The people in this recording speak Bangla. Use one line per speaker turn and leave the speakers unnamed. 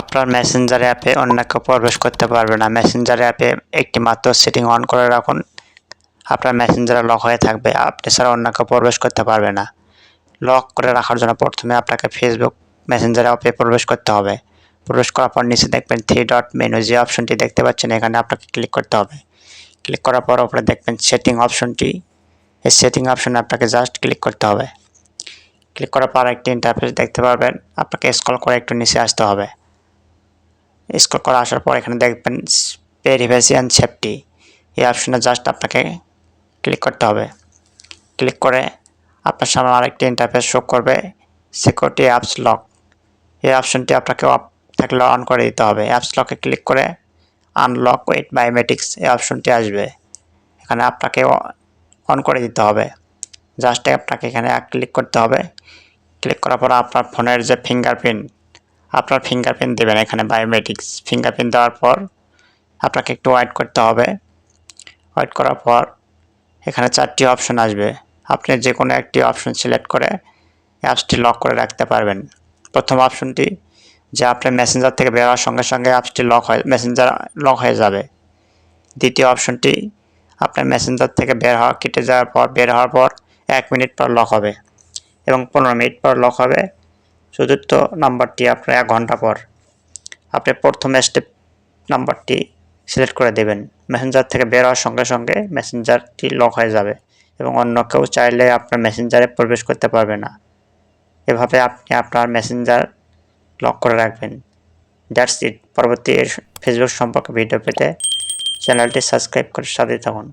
আপনার মেসেঞ্জার অ্যাপে অন্য কেউ প্রবেশ করতে পারবে না। মেসেঞ্জার অ্যাপে একটি মাত্র সেটিং অন করে রাখুন। আপনার মেসেঞ্জারে লক হয়ে থাকবে। আপনি ছাড়া অন্য কেউ প্রবেশ করতে পারবে না। লক করে রাখার জন্য প্রথমে আপনাকে ফেসবুক মেসেঞ্জার অ্যাপে প্রবেশ করতে হবে। প্রবেশ করার পর নিচে দেখবেন থ্রি ডট মেনু যে অপশনটি দেখতে পাচ্ছেন, এখানে আপনাকে ক্লিক করতে হবে। ক্লিক করার পর উপরে দেখবেন সেটিং অপশনটি এই সেটিং অপশনে আপনাকে জাস্ট ক্লিক করতে হবে। ক্লিক করার পর একটি ইন্টারফেস দেখতে পারবেন। আপনাকে স্ক্রল করে একটু নিচে আসতে হবে। স্ক্রল করে আসার পর এখানে দেখবেন ভেরিফাইসি অ্যান্ড সেফটি এই অপশনে জাস্ট আপনাকে ক্লিক করতে হবে। ক্লিক করে আপনার সামনে আরেকটি ইন্টারফেস শো করবে সিকিউরিটি অ্যাপস লক এই অপশনটি আপনাকে অফ থাকলে অন করে দিতে হবে। অ্যাপস লকে ক্লিক করে আনলক উইথ বায়োমেট্রিক্স এই অপশনটি আসবে। এখানে আপনাকে অন করে দিতে হবে। জাস্ট আপনাকে এখানে ক্লিক করতে হবে। ক্লিক করার পর আপনার ফোনের যে ফিঙ্গারপ্রিন্ট আপনার ফিঙ্গারপ্রিন্ট দেবেন এখানে বায়োমেট্রিক্স ফিঙ্গারপ্রিন্ট দেওয়ার পর আপনাকে একটু ওয়েট করতে হবে। ওয়েট করার পর এখানে চারটি অপশন আসবে। আপনি যে কোনো একটি অপশন সিলেক্ট করে অ্যাপসটি লক করে রাখতে পারবেন। প্রথম অপশনটি যে আপনার মেসেঞ্জার থেকে বের হওয়ার সঙ্গে সঙ্গে অ্যাপসটি লক হয়ে মেসেঞ্জার লক হয়ে যাবে। দ্বিতীয় অপশনটি আপনার মেসেঞ্জার থেকে বের হওয়া, কেটে যাওয়ার পর, বের হওয়ার পর এক মিনিট পর লক হবে এবং পনেরো মিনিট পর লক হবে। চতুর্থ নাম্বারটি আপনার এক ঘণ্টা পর আপনি প্রথম স্টেপ নাম্বারটি সিলেক্ট করে দেবেন। মেসেঞ্জার থেকে বের হওয়ার সঙ্গে সঙ্গে মেসেঞ্জারটি লক হয়ে যাবে এবং অন্য কেউ চাইলে আপনার মেসেঞ্জারে প্রবেশ করতে পারবে না। এভাবে আপনি আপনার মেসেঞ্জার লক করে রাখবেন। দ্যাটস ইট পরবর্তী ফেসবুক সম্পর্কে ভিডিও পেতে চ্যানেলটি সাবস্ক্রাইব করে সাথে থাকুন।